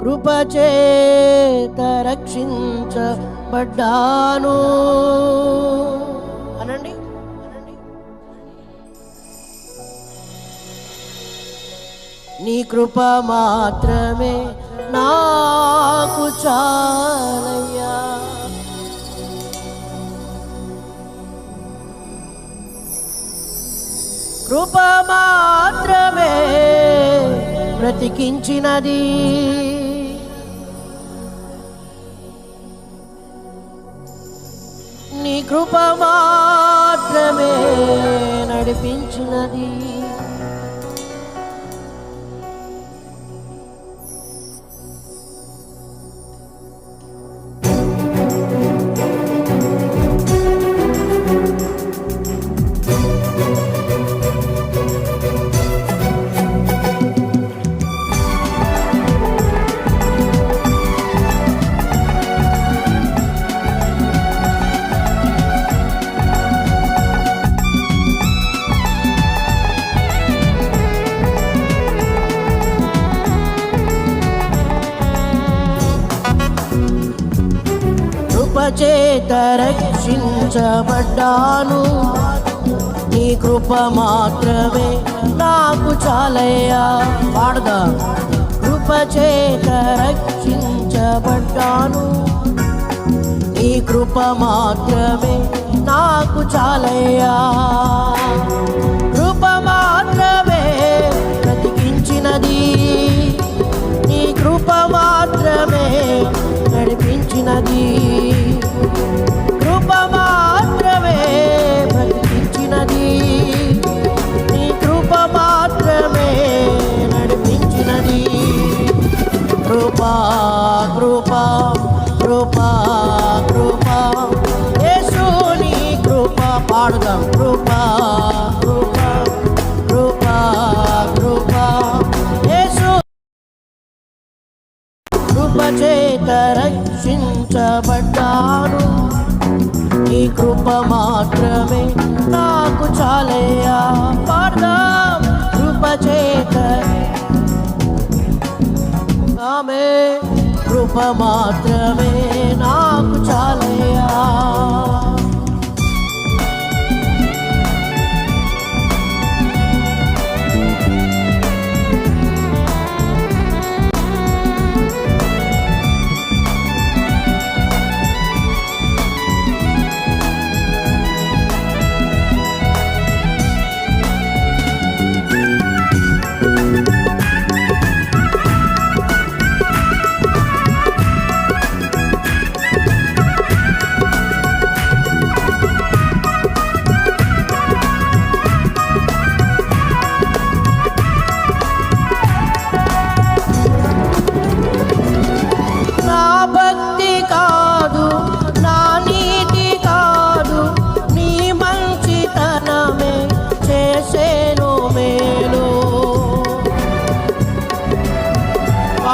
కృపచేత రక్షించబడ్డాను. అనండి. నీ కృప మాత్రమే నాకు చాలయ్యా. కృప మాత్రమే బ్రతికించినది. కృప మాత్రమే నడిపించినది. కృపచేత రక్షించబడ్డాను. నీ కృప మాత్రమే నాకు చాలయ్యా. పాడదా? కృపచేత రక్షించబడ్డాను. నీ కృప మాత్రమే నాకు చాలయ్యా. పాడుదాం. కృపా కృపా కృపా కృపా. యేసు కృపచేత రక్షించబడ్డాను ఈ కృప మాత్రమే నాకు చాలయ్యా. పాడదాం. కృపచేత ఆమె కృప మాత్రమే నా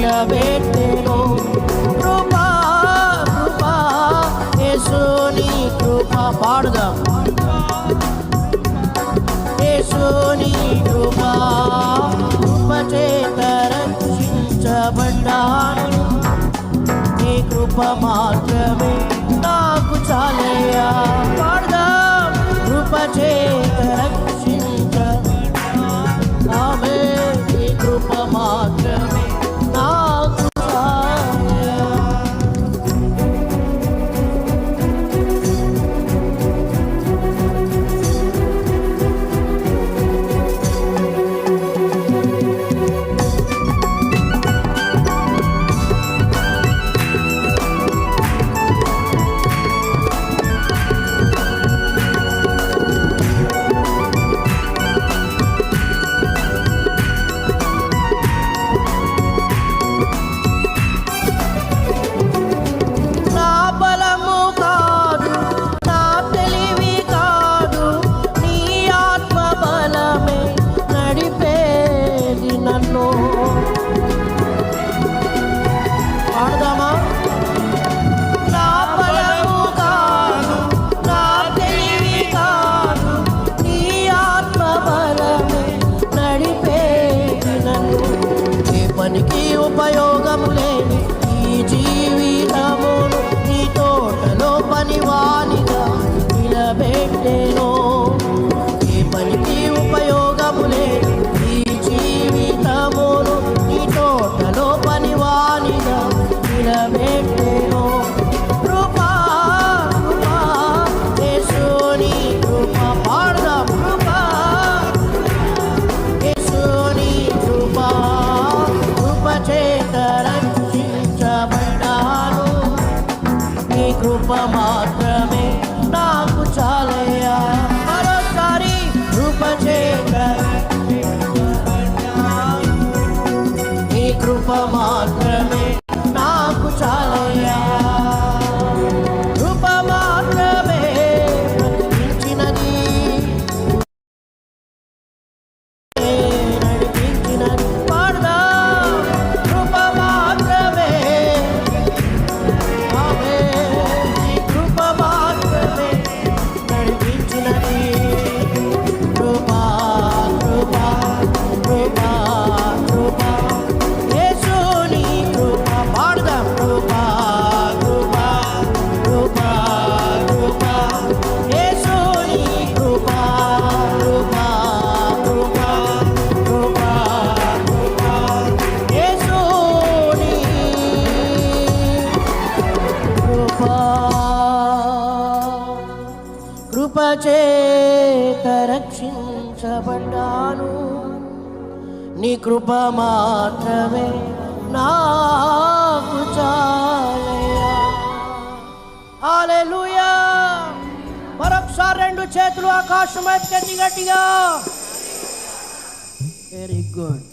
నిలబెట్టేను కృపా కృపా యేసుని కృప పాడుదాం యేసుని కృపా కృపచేత రక్షించబడ్డాను నీ కృప మాత్రమే నాకు చాలయ్యా పాడదాం కృపచేత రక్షించ మాత్రమే నాకు చాలయ్యా. మరోసారి కృప చేత రక్షించబడ్డాను. నీ కృప మాత్రమే నాకు మరొకసారి రెండు చేతులు ఆకాశం అయితే గట్టిగా వెరీ గుడ్